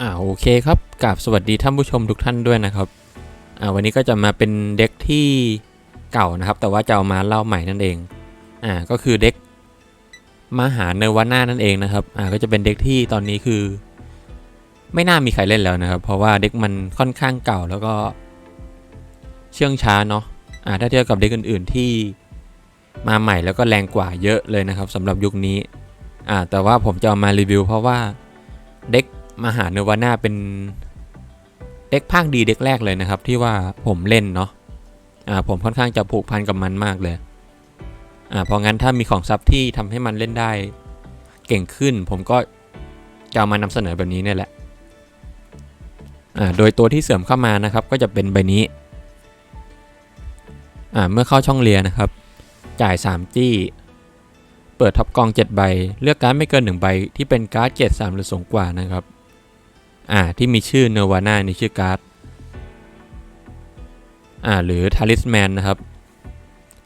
อ่าโอเคครับกราบสวัสดีท่านผู้ชมทุกท่านด้วยนะครับอ่าวันนี้ก็จะมาเป็นเด็กที่เก่านะครับ แต่ว่าจะเอามาเล่าใหม่นั่นเองอ่าก็คือเด็กมหาเนวาน่านั่นเองนะครับอ่าก็จะเป็นเด็กที่ตอนนี้คือ ไม่น่ามีใครเล่นแล้วนะครับ เพราะว่าเด็กมันค่อนข้างเก่าแล้วก็เชื่องช้าเนาะอ่าถ้าเทียบกับเด็กอื่น ๆ ที่มาใหม่แล้วก็แรงกว่าเยอะเลยนะครับสำหรับยุคนี้อ่าแต่ว่าผมจะเอามารีวิวเพราะว่าเด็ก มหาเนวาน่าเป็นเด็กภาคดีเด็กแรกเลยนะครับ ที่ว่าผมเล่นเนาะอ่าผมค่อนข้างจะผูกพันกับมันมากเลยอ่าเพราะงั้นถ้ามีของซับที่ทำให้มันเล่นได้ เก่งขึ้น ผมก็จะามานำเสนอแบบนี้เนี่ยแหละอ่าโดยตัวที่เสริมเข้ามานะครับก็จะเป็นใบนี้อ่าเมื่อเข้าช่องเรียนนะครับ จ่าย 3 จี้ เปิดท็อปกอง 7 ใบ เลือกการ์ดไม่เกิน 1 ใบ ที่เป็นการ์ดเกรด3หรือสูงกว่านะครับ อ่าที่มีชื่อเนวาน่าในชื่อการ์ดอ่าหรือทาริสแมนนะครับ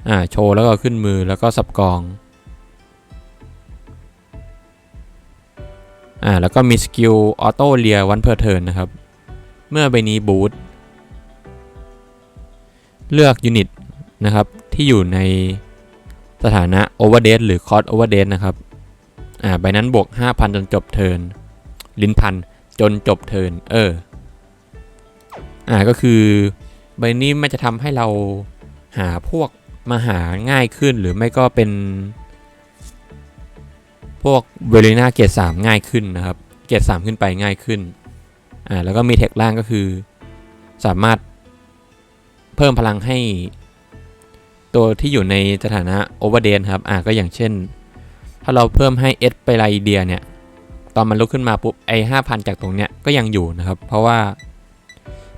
อ่าโชว์แล้วก็ขึ้นมือแล้วก็สับกองอ่าแล้วก็มีสกิลออโต้เลียวันเพอร์เทิร์นนะครับ เมื่อใบนี้บูทเลือกยูนิตนะครับที่อยู่ในสถานะ Overdate หรือ Cost Overdate นะครับอ่าใบนั้นบวก 5,000 จนจบเทิร์นลิ้นพัน จนจบเทินเออ อ่าก็คือใบนี้มันจะทำให้เราหาพวกมาหาง่ายขึ้นหรือไม่ก็เป็น พวกเวลิน่าเกรด3ง่ายขึ้นนะครับ เกรด3ขึ้นไปง่ายขึ้น อ่าแล้วก็มีเทคล่างก็คือ สามารถเพิ่มพลังให้ ตัวที่อยู่ในสถานะโอเวอร์เดนครับ อ่าก็อย่างเช่น ถ้าเราเพิ่มให้ S ไปไลเดียเนี่ย ตอนมันลุกขึ้นมาปุ๊บไอ้ห้าพันจากตรงเนี้ยก็ยังอยู่นะครับ เพราะว่า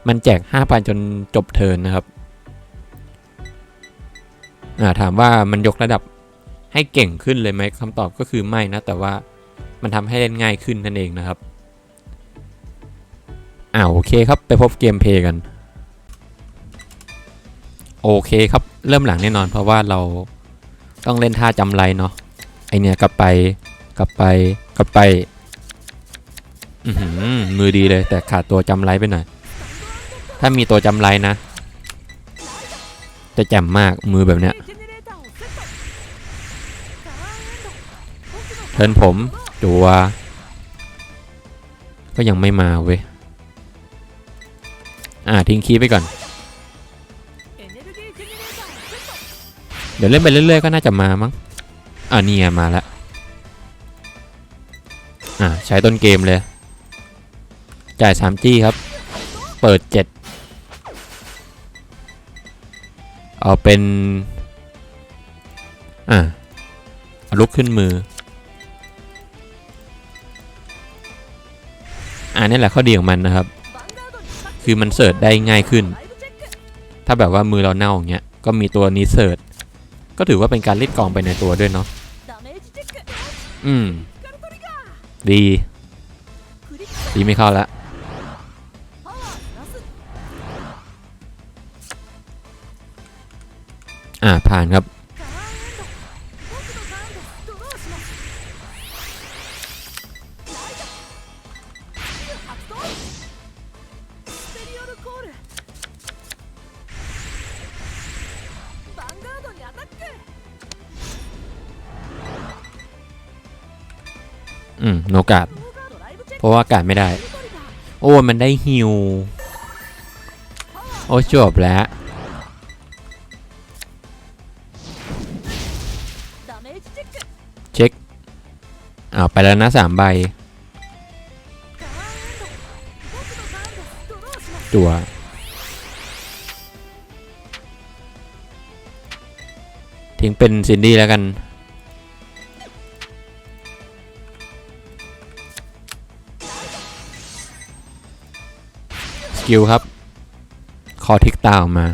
มันแจก5,000จนจบเทิร์นนะครับาถามว่ามันยกระดับให้เก่งขึ้นเลยไหมคำตอบก็คือไม่นะ แต่ว่ามันทำให้เล่นง่ายขึ้นนั่นเองนะครับอ่าโอเคครับไปพบเกมเพย์กัน โอเคครับเริ่มหลังแน่นอน เพราะว่าเราต้องเล่นท่าจำไรเนาะไอเนี่ยกลับไปกลับไปกลับไป มือดีเลยแต่ขาดตัวจำไรไปหน่อย ถ้ามีตัวจำไรนะ จะแจ่มมากมือแบบเนี้ยเทินผมตัว ก็ยังไม่มาเว้ย อ่าทิ้งคีไปก่อน เดี๋ยวเล่นไปเรื่อยๆก็น่าจะมามั้ง อ่านี่มาแล้ว อ่าใช้ต้นเกมเลย จ่าย3จี้ครับ เปิด7เอาเป็น อ่าเอาลุกขึ้นมือ อ่านี่แหละข้อดีของมันนะครับ คือมันเสิร์ชได้ง่ายขึ้น ถ้าแบบว่ามือเราเน่าอย่างเงี้ย ก็มีตัวนี้เสิร์ชก็ถือว่าเป็นการรีดกองไปในตัวด้วยเนาะ อืม ดี ดีไม่เข้าละ อ่าผ่านครับ อืม โนกาดเพราะว่าการไม่ได้ โอ้ มันได้ฮิว โอ้จบแล้ว อ้าวไปแล้วนะสามใบตัวทิ้งเป็นซินดี้แล้วกัน สกิลครับ คอทิกตาออกมา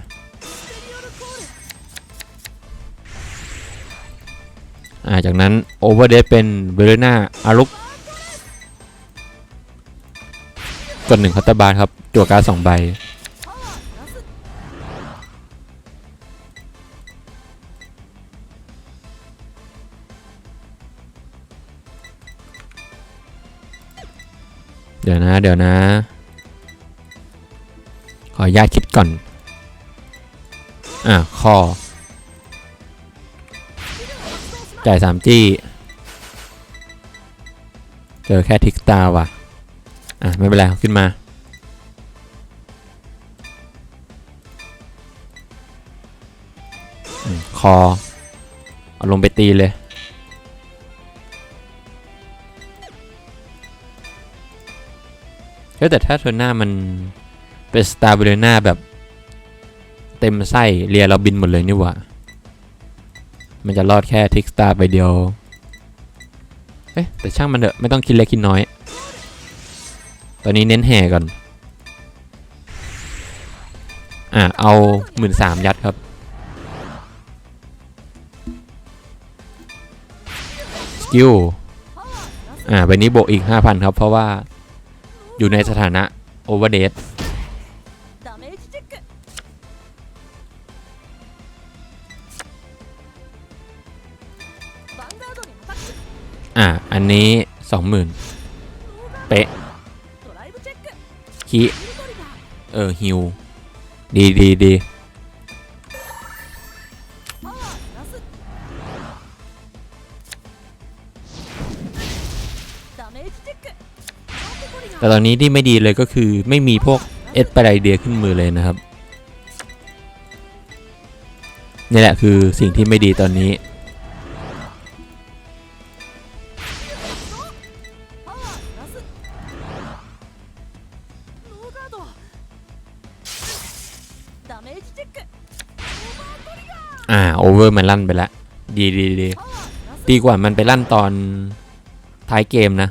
จากนั้นโอเวอร์เดเป็นเบรน่าอารุกกดหนึ่งคัตเตอร์บาร์ครับจั่วการ์ดสองใบ เดี๋ยวนะ เดี๋ยวนะ ขออนุญาตคิดก่อน อะคอ จ่ายสามจี้ เจอแค่ทิกตาว่ะ อะ ไม่เป็นไรขึ้นมาอคอ เอาลงไปตีเลยเฮ้ยแต่ถ้าเทอร์หน้ามัน เป็นสตาร์เบลน่าแบบ เต็มไส้เรียเราบินหมดเลยนี่หว่า มันจะรอดแค่ทิกสตาร์ไปเดียว เอ๊ะแต่ช่างมันเถอะไม่ต้องคิดเล็กคิดน้อย ตอนนี้เน้นแห่ก่อน อะ เอาหมื่นสามยัดครับ สกิล อ่าใบนี้โบวกอีก 5,000 ครับ เพราะว่าอยู่ในสถานะโอเวอร์เดダ นี้สองหมื่นเป๊ะคิเออฮิวดีดีดีแต่ตอนนี้ที่ไม่ดีเลยก็คือไม่มีพวกเอสไปไอเดียขึ้นมือเลยนะครับ นี่แหละคือสิ่งที่ไม่ดีตอนนี้ เวอร์มันลั่นไปแล้วดีดีดีดีกว่ามันไปลั่นตอนท้ายเกมนะ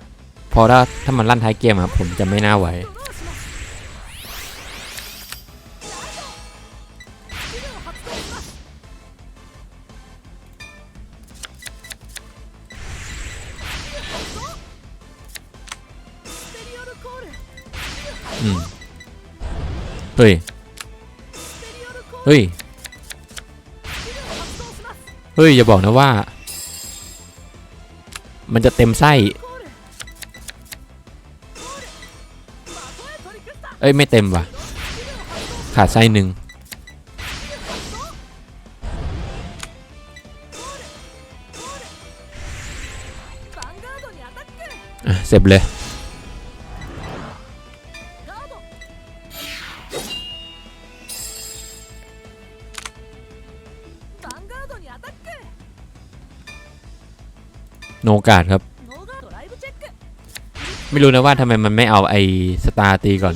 พอถ้าถ้ามันลั่นท้ายเกมครับผมจะไม่น่าไหวเฮ้ย เฮ้ย เฮ้ย อย่าบอกนะว่า มันจะเต็มไส้ เอ้ย ไม่เต็มว่ะ ขาดไส้หนึ่งเสร็จเลย โนกาดครับ ไม่รู้นะว่าทำไมมันไม่เอาไอสตาร์ตีก่อน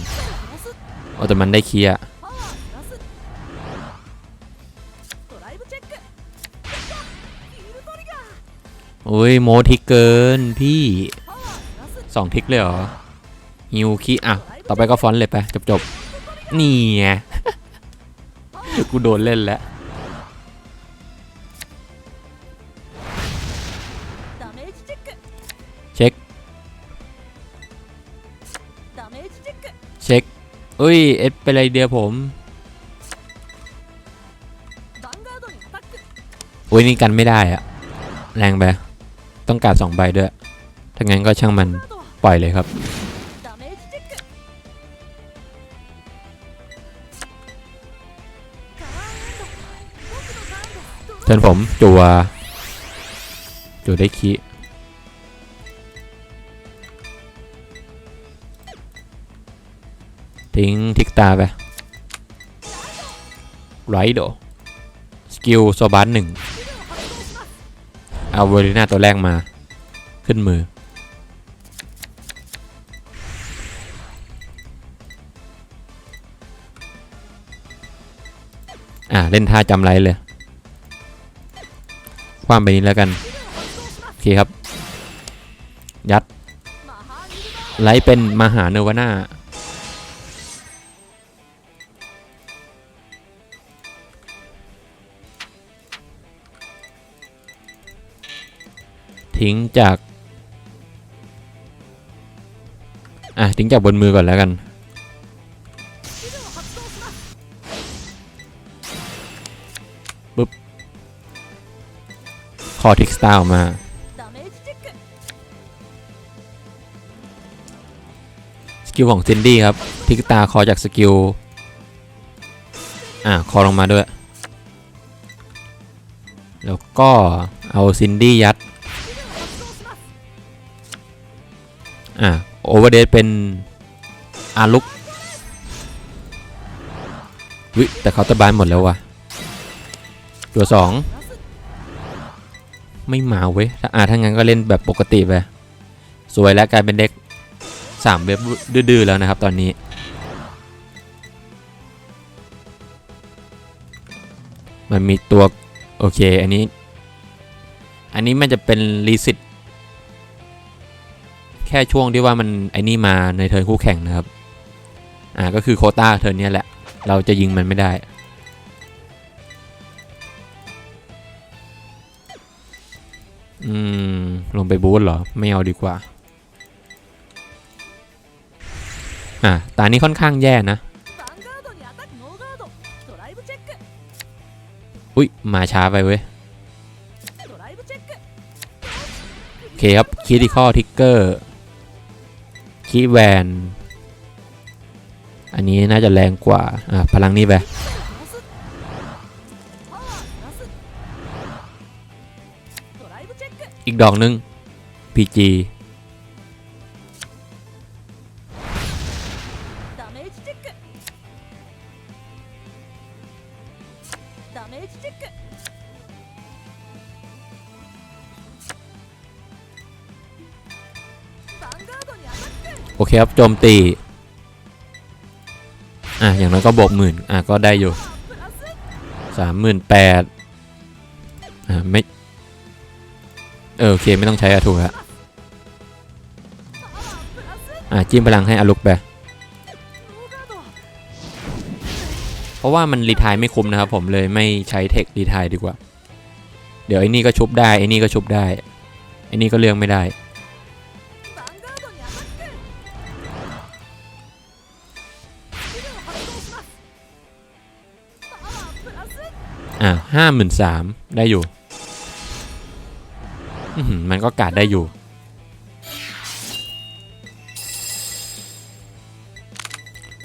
เอาแต่มันได้เคลียร์โอ้ยโมทิกเกินพี่สองทิกเลยเหรอฮิวคีอะ ต่อไปก็ฟอนเลยไป จบจบนี่ไงกูโดนเล่นแล้ว อุ้ย เอสเป็นไรเดียผมอุ้ยนี่กันไม่ได้อะแรงไปต้องการสองใบด้วย ถ้างั้นก็ช่างมันปล่อยเลยครับ เชิญผมจัวจัวได้คี ทิ้งทิกตาไปไรโดสกิลโซบานหนึ่งเอาเวลิน่าตัวแรกมา ขึ้นมือ อ่า เล่นท่าจำไรเลย คว้ามไปนี้แล้วกัน โอเคครับ ยัด ไลเป็นมหาเนวนา ทิ้งจาก อะ ทิ้งจากบนมือก่อนแล้วกัน ปึ๊บขอทิกสตาร์ออกมา สกิลของซินดี้ครับ ทิกตาคอจากสกิล อะ คอลงมาด้วยแล้วก็เอาซินดี้ยัด อ่าโอเวอร์เดทเป็นอาลุกวิแต่เขาตะบานหมดแล้ววะตัวสองไม่มาเว้ยถ้าอ่าถ้างั้นก็เล่นแบบปกติไปสวยแล้วกลายเป็นเด็กสามเว็บดื้อแล้วนะครับตอนนี้ มันมีตัว โอเค อันนี้ อันนี้มันจะเป็นรีสิต แค่ช่วงที่ว่ามันไอ้นี่มาในเทิร์นคู่แข่งนะครับ อ่าก็คือโคต้าเทิร์นนี้แหละ เราจะยิงมันไม่ได้ อืม ลงไปบูทเหรอ ไม่เอาดีกว่า อ่าตานี้ค่อนข้างแย่นะ อุ้ย มาช้าไปเว้ยโอเคครับคิดที่ข้อทิกเกอร์ คิแวน อันนี้น่าจะแรงกว่า อะ พลังนี้ไปอีกดอกนึง PG โอเคครับโจมตีอะอย่างน้อยก็บกหมื่นอะก็ได้อยู่สามหมื่นแปดอะไม่เออโอเคไม่ต้องใช้อะถูกฮะอะจิ้มพลังให้อลุกไปเพราะว่ามันรีทายไม่คุ้มนะครับผมเลยไม่ใช้เทครีทายดีกว่า เดี๋ยวไอ้นี่ก็ชุบได้ไอ้นี่ก็ชุบได้ไอ้นี่ก็เลืองไม่ได้ อะห้าหมื่นสามได้อยู่ มันก็กาดได้อยู่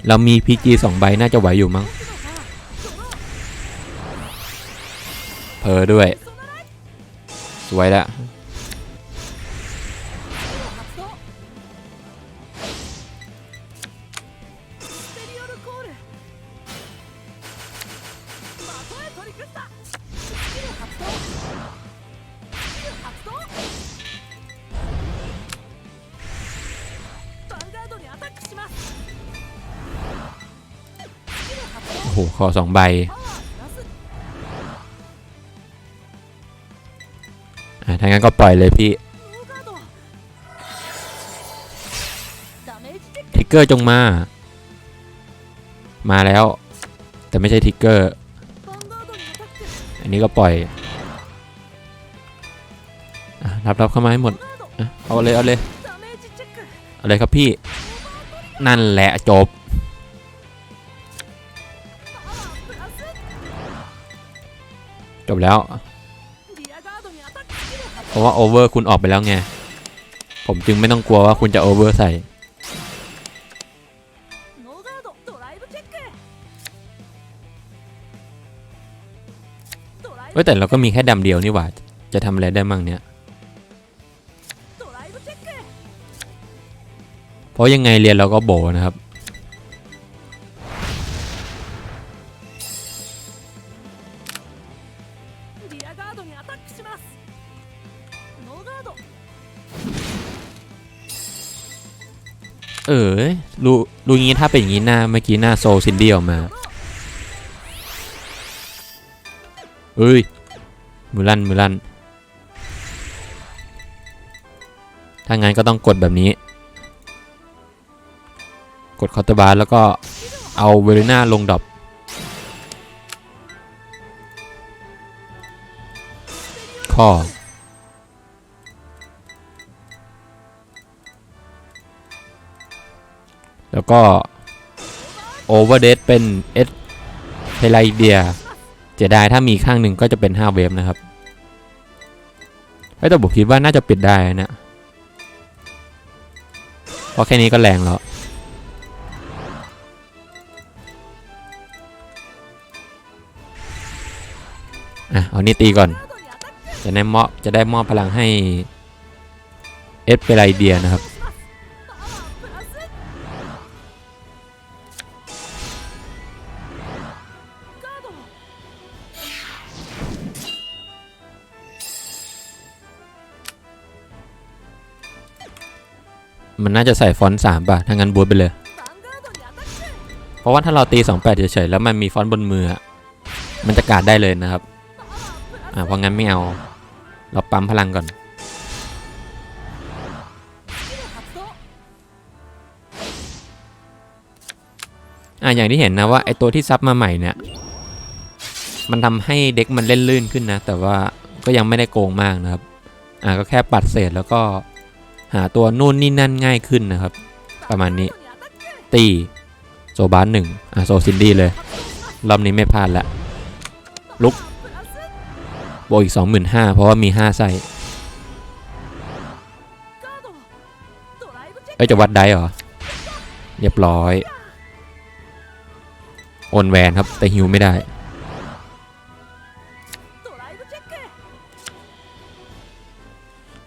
เรามีพีจีสองใบน่าจะไหวอยู่มั้งเพอด้วย สวยแล้ว โหคอสองใบถ้างั้นก็ปล่อยเลยพี่ทิกเกอร์จงมา มาแล้ว แต่ไม่ใช่ทิกเกอร์ อันนี้ก็ปล่อยรับรับเข้ามาให้หมด เอาเลย เอาเลย เอาเลยครับพี่ นั่นแหละจบ จบแล้วเพราะว่าโอเวอร์คุณออกไปแล้วไง ผมจึงไม่ต้องกลัวว่าคุณจะโอเวอร์ใส่แต่เราก็มีแค่ดำเดียวนี่หว่า จะทำอะไรได้มั่งเนี่ย เพราะยังไงเรียนเราก็โบนะครับ ออดูดูงี้ถ้าเป็นอย่างนี้หน้าเมื่อกี้หน้าโซซินดี้ออกมาเอ้ย มือลั่น มือลั่น ถ้างั้นก็ต้องกดแบบนี้ กดคอร์ตบาร์แล้วก็เอาเวลิน่าลงดอปข้อ แล้วก็โอเวอร์เดดเป็นเอสเทไลเดียจะได้ถ้ามีข้างหนึ่งก็จะเป็น 5 เวฟนะครับแต่ผมคิดว่าน่าจะปิดได้นะเพราะแค่นี้ก็แรงแล้วอะเอานี่ตีก่อน จะได้มอบจะได้มอบพลังให้เอสเปไรเดียนะครับ น่าจะใส่ฟอนต์สามบาทถ้างั้นบวชไปเลย เพราะว่าถ้าเราตี 28 เฉยๆแล้วมันมีฟอนต์บนมือ มันจะกาดได้เลยนะครับ อ่าเพราะงั้นไม่เอา เราปั๊มพลังก่อนอะอย่างที่เห็นนะว่าไอตัวที่ซับมาใหม่เนี่ย มันทำให้เด็กมันเล่นลื่นขึ้นนะ แต่ว่าก็ยังไม่ได้โกงมากนะครับ อะก็แค่ปัดเศษแล้วก็ หาตัวนู่นนี่นั่นง่ายขึ้นนะครับ ประมาณนี้ ตี โซบาร์หนึ่งอะโซซินดี้เลยรอบนี้ไม่พลาดละลุกโบวกอีก 25,000 เพราะว่ามี 5 ไส้เอ้ยจะวัดได้เหรอ เรียบร้อยโอนแวนครับ แต่ฮิวไม่ได้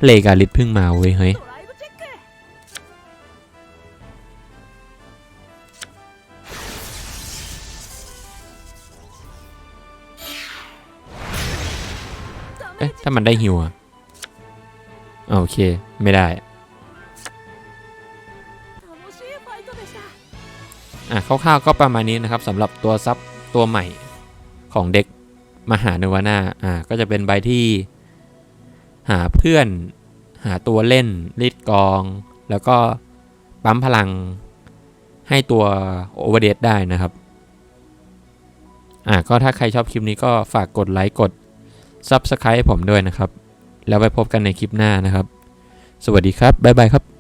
เลกาลิดพึ่งมาเว้ยเฮ้ย ถ้ามันได้ฮิวอะโอเค ไม่ได้ อะคร่าวๆก็ประมาณนี้นะครับสำหรับตัวซับตัวใหม่ของเด็กมหาเนวาน่าอ่า ก็จะเป็นใบที่ หาเพื่อน หาตัวเล่นรีดกอง แล้วก็ปั๊มพลังให้ตัวโอเวอร์เดได้นะครับ อ่าก็ถ้าใครชอบคลิปนี้ก็ฝากกดไลค์กด Subscribe ให้ผมด้วยนะครับ แล้วไปพบกันในคลิปหน้านะครับ สวัสดีครับ บ๊ายบายครับ